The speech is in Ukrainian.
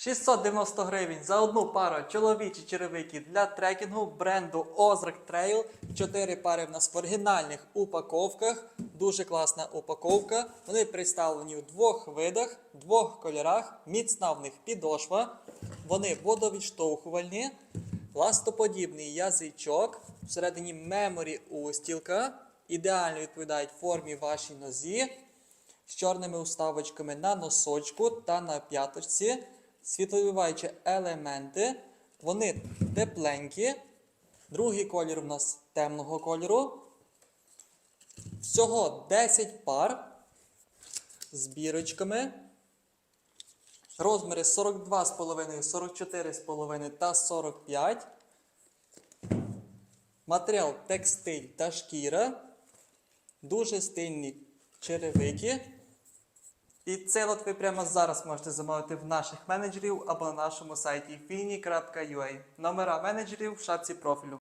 690 гривень за одну пару чоловічі черевики для трекінгу бренду Ozark Trail. Чотири пари в нас в оригінальних упаковках. Дуже класна упаковка. Вони представлені в двох видах, двох кольорах. Міцна в них підошва. Вони водовідштовхувальні, ластоподібний язичок. Всередині меморі устілка. Ідеально відповідають формі вашій нозі з чорними уставочками на носочку та на п'яточці, світловиваючі елементи. Вони тепленькі. Другий колір у нас темного кольору. Всього 10 пар з бірочками. Розміри 42,5, 44,5 та 45. Матеріал текстиль та шкіра. Дуже стильні черевики. І цей лот ви прямо зараз можете замовити в наших менеджерів або на нашому сайті fini.ua. Номера менеджерів в шапці профілю.